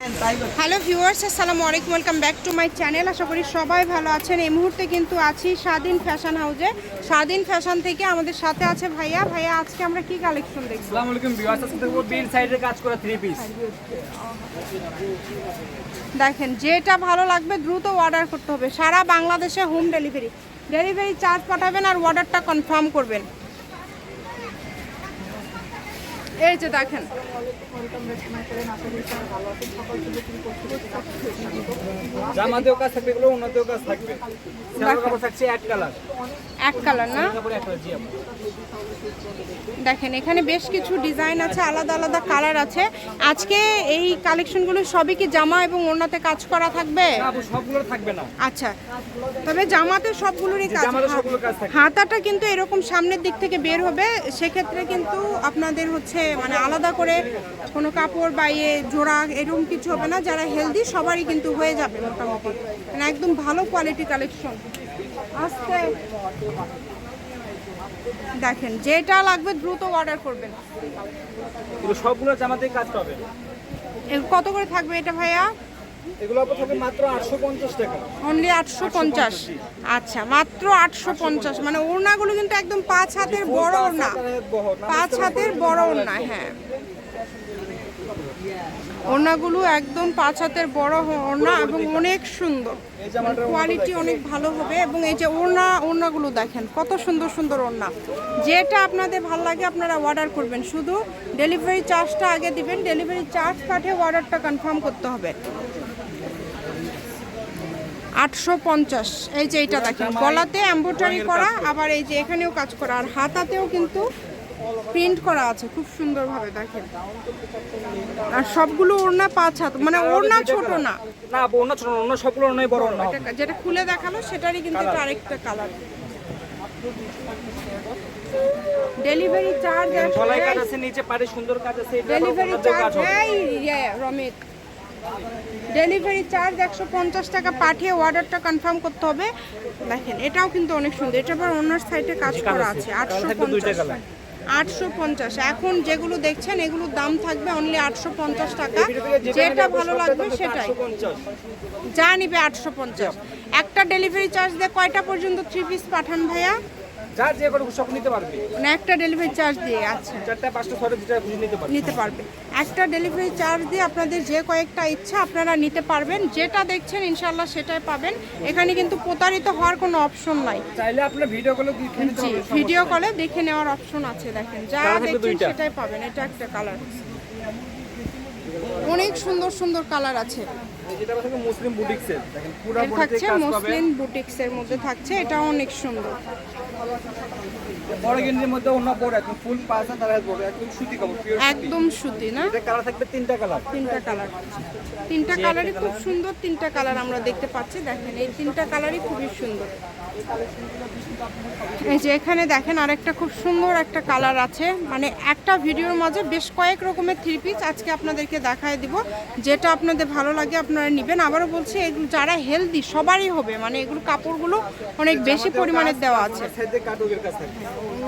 Hello viewers আসসালামু আলাইকুম welcome back to my channel আশা করি সবাই ভালো আছেন। এই মুহূর্তে কিন্তু আছি স্বাধীন ফ্যাশন হাউসে। স্বাধীন ফ্যাশন থেকে আমাদের সাথে আছে ভাইয়া। ভাইয়া আজকে আমরা কি কালেকশন দেখব? আসসালামু আলাইকুম ভিউয়ার্স আজকে দেখব বিল সাইডের কাজ করা থ্রি পিস দেখেন যেটা ভালো লাগবে দ্রুত অর্ডার করতে হবে। সারা বাংলাদেশে হোম ডেলিভারি ডেলিভারি চার্জ পাঠাবেন আর অর্ডারটা কনফার্ম করবেন। এই যে দেখেন। জামাতেও কাজ থাকবে এগুলো অন্যতেও কাজ থাকবে। কাপড় থাকছে এক কালার। এক কালার না? দেখেন এখানে বেশ কিছু ডিজাইন আছে আলাদা আলাদা কালার আছে। আজকে এই কালেকশনগুলো সবই কি জামা এবং ওড়নাতে কাজ করা থাকবে? সবগুলো থাকবে না। আচ্ছা তবে জামাতে সবগুলোরই কাজ সবগুলো হাতাটা কিন্তু এরকম সামনের দিক থেকে বের হবে সেক্ষেত্রে কিন্তু আপনাদের হচ্ছে মানে আলাদা করে কোনো কাপড় বা ইয়ে জোড়া এরকম কিছু হবে না। যারা হেলদি সবারই কিন্তু হয়ে যাবে মোটামুটি। মানে একদম ভালো কোয়ালিটি কালেকশন দেখেন যেটা লাগবে দ্রুত অর্ডার করবেন। এগুলো সবগুলো জামাতে কাজ পাবে। এ- কত করে থাকবে এটা ভাইয়া? এগুলো থাকবে মাত্র আটশো পঞ্চাশ টাকা। অনলি আটশো পঞ্চাশ। আচ্ছা মাত্র আটশো পঞ্চাশ। মানে ওড়নাগুলো কিন্তু একদম পাঁচ হাতের বড় ওড়না। পাঁচ হাতের বড় ওড়না হ্যাঁ। ওড়নাগুলো একদম পাঁচ হাতের বড় ওড়না এবং অনেক সুন্দর। কোয়ালিটি অনেক ভালো হবে এবং এই যে ওড়না, ওড়নাগুলো দেখেন, কত সুন্দর সুন্দর ওড়না। যেটা আপনাদের ভালো লাগে আপনারা অর্ডার করবেন। শুধু ডেলিভারি চার্জটা আগে দিবেন ডেলিভারি চার্জ পাঠিয়ে অর্ডারটা কনফার্ম করতে হবে। আটশো পঞ্চাশ, এই যে এইটা দেখেন, গলাতে এম্ব্রয়ডারি করা, আবার এই যে এখানেও কাজ করা, আর হাতাতেও কিন্তু প্রিন্ট করা আছে খুব সুন্দরভাবে দেখেন। আর সবগুলো ওড়না পাঁচ হাত মানে ওড়না ছোট না। না অন্য ছোট না, অন্য সবগুলো অন্যই বড় না যেটা খুলে দেখাল সেটারই কিন্তু এটা আরেকটা কালার ডেলিভারি চার্জ আছে গলায় কাজ আছে নিচে পারে সুন্দর কাজ আছে ডেলিভারি চার্জ এই ইয়ে, রমিত। ডেলিভারি চার্জ একশো পঞ্চাশ টাকা পাঠিয়ে অর্ডারটা কনফার্ম করতে হবে। দেখেন এটাও কিন্তু অনেক সুন্দর এটা আবার অন্য সাইডে কাজ করা আছে আটশো পঞ্চাশ। আটশো পঞ্চাশ। এখন যেগুলো দেখছেন, এগুলোর দাম থাকবে অনলি আটশো পঞ্চাশ টাকা। যেটা ভালো লাগবে সেটাই। যা নিবে আটশো পঞ্চাশ। একটা ডেলিভারি চার্জ দিয়ে কয়টা পর্যন্ত থ্রি পিস পাঠান ভাইয়া? যার যে করে সব নিতে পারবে? মানে একটা ডেলিভারি চার্জ দিয়ে আচ্ছা। চারটা পাঁচটা ছয়টা যেটা খুশি নিতে পারবে। নিতে পারবে। একটা ডেলিভারি চার্জ দিয়ে আপনাদের যে কয়েকটা ইচ্ছা আপনারা নিতে পারবেন। যেটা দেখছেন ইনশাল্লাহ সেটাই পাবেন। এখানে কিন্তু প্রতারিত হওয়ার কোনো অপশন নাই। চাইলে আপনার ভিডিও কলে দেখে নিতে জি ভিডিও কলে দেখে নেওয়ার অপশন আছে দেখেন। যা দেখছেন সেটাই পাবেন। এটা একটা কালার অনেক সুন্দর সুন্দর কালার আছে। এটা থাকবে মুসলিম বুটিক্সের দেখেন পুরো থাকছে মুসলিম বুটিক্সের মধ্যে থাকছে এটা অনেক সুন্দর। বড় গেঞ্জির মধ্যে অন্য বড় একদম ফুল পাঁচা তারা বড় একদম সুতি কাপড় পিওর একদম সুতি না? এটা কালার থাকবে তিনটা কালার তিনটা কালার তিনটা কালারই খুব সুন্দর তিনটা কালার আমরা দেখতে পাচ্ছি। দেখেন এই তিনটা কালারই খুবই সুন্দর। এই যে এখানে দেখেন আরেকটা খুব সুন্দর একটা কালার আছে। মানে একটা ভিডিওর মাঝে বেশ কয়েক রকমের থ্রি পিস আজকে আপনাদেরকে দেখায় দিব। যেটা আপনাদের ভালো লাগে আপনারা নেবেন। আবারও বলছি, এগুলো যারা হেলদি সবারই হবে। মানে এগুলো কাপড়গুলো অনেক বেশি পরিমাণে দেওয়া আছে।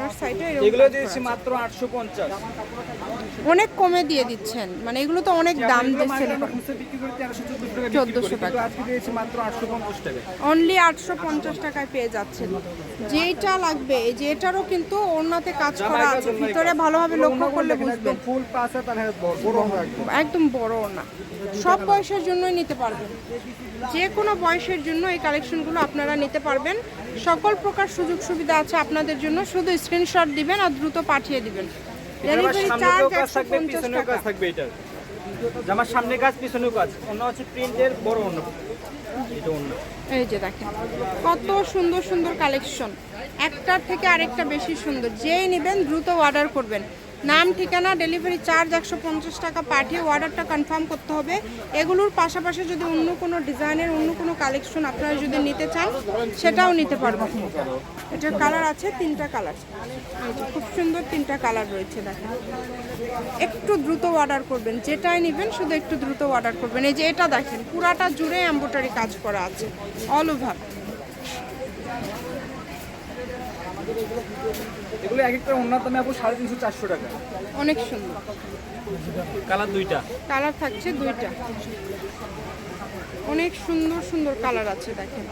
ওনার সাইডে এগুলো দিয়েছি মাত্র 850 অনেক কমে দিয়ে দিচ্ছেন মানে এগুলো তো অনেক দাম দিচ্ছেন। বিক্রি করে 1300 1400 টাকা 1400 টাকা। কিন্তু আজকে দিয়েছি মাত্র 850 টাকা। অনলি আটশো পঞ্চাশ টাকায় পেয়ে যাচ্ছেন। যেটা লাগবে যেটারও কিন্তু ওড়নাতে কাজ করা আছে। ভিতরে ভালোভাবে লক্ষ্য করলে বুঝবেন। ফুল পাঁচা তারা বড় একদম। বড় ওড়না। সব বয়সের জন্যই নিতে পারবেন। যে কোনো বয়সের জন্য এই কালেকশনগুলো আপনারা নিতে পারবেন। সকল প্রকার সুযোগ সুবিধা আছে আপনাদের জন্য। শুধু স্ক্রিনশট দিবেন আর দ্রুত পাঠিয়ে দিবেন। ডেলিভারি চার্জ একশো পঞ্চাশ টাকা। থাকবে এটার। জামার সামনে কাজ পিছনেও কাজ অন্য হচ্ছে প্রিন্টের বড় অন্য। এই যে দেখেন কত সুন্দর সুন্দর কালেকশন। একটার থেকে আরেকটা বেশি সুন্দর। যেই নেবেন দ্রুত অর্ডার করবেন। নাম, ঠিকানা ডেলিভারি চার্জ একশো পঞ্চাশ টাকা পাঠিয়ে অর্ডারটা কনফার্ম করতে হবে। এগুলোর পাশাপাশি যদি অন্য কোনো ডিজাইনের অন্য কোনো কালেকশন আপনারা যদি নিতে চান, সেটাও নিতে পারবেন। এটার কালার আছে, তিনটা কালার খুব সুন্দর তিনটা কালার রয়েছে, দেখেন। একটু দ্রুত অর্ডার করবেন, যেটাই নেবেন, শুধু একটু দ্রুত অর্ডার করবেন। এই যে এটা দেখেন, পুরাটা জুড়ে এম্বোটারি কাজ করা আছে অল ওভার এগুলো এক একটা অন্য দামে আপু সাড়ে তিনশো চারশো টাকা। অনেক সুন্দর। কালার দুইটা? কালার থাকছে দুইটা। অনেক সুন্দর সুন্দর কালার আছে দেখেন।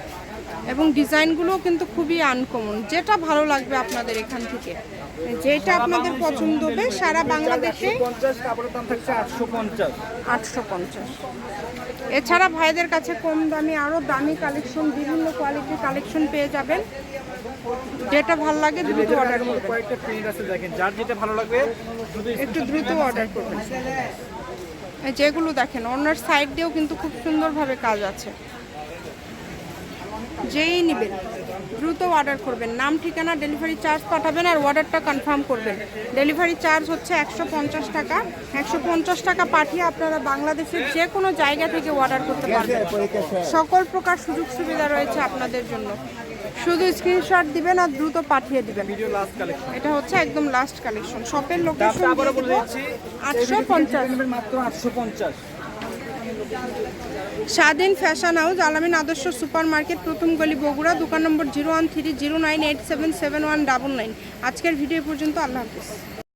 এবং ডিজাইনগুলো কিন্তু খুবই আনকমন যেটা ভালো লাগবে আপনাদের এখান থেকে। যেটা আপনাদের পছন্দ হবে সারা বাংলাদেশে আটশো পঞ্চাশ। এছাড়া ভাইদের কাছে কম দামি আরও দামি কালেকশন বিভিন্ন কোয়ালিটির কালেকশন পেয়ে যাবেন। যেটা ভালো লাগে দ্রুত অর্ডার করবেন। কয়েকটা প্রিন্ট আছে দেখেন যার যেটা ভালো লাগবে একটু দ্রুত অর্ডার করবেন। এই যেগুলো দেখেন অন্যের সাইড দিয়েও কিন্তু খুব সুন্দরভাবে কাজ আছে। যেই নেবেন। দ্রুত অর্ডার করবেন। নাম ঠিকানা ডেলিভারি চার্জ পাঠাবেন আর অর্ডারটা কনফার্ম করবেন। ডেলিভারি চার্জ হচ্ছে একশো পঞ্চাশ টাকা। একশো পঞ্চাশ টাকা পাঠিয়ে আপনারা বাংলাদেশের যে কোনো জায়গা থেকে অর্ডার করতে পারবেন। সকল প্রকার সুযোগ সুবিধা রয়েছে আপনাদের জন্য। শুধু স্ক্রিনশট দিবেন আর দ্রুত পাঠিয়ে দিবেন। এটা হচ্ছে একদম লাস্ট কালেকশন শপের লোকেশন আটশো পঞ্চাশ। মাত্র আটশো পঞ্চাশ। স্বাধীন ফ্যাশন হাউস, আলামিন আদর্শ সুপার মার্কেট প্রথম গলি বগুড়া, দোকান number zero one three zero nine eight seven seven one double nine. আজকের ভিডিও পর্যন্ত, আল্লাহ হাফিজ।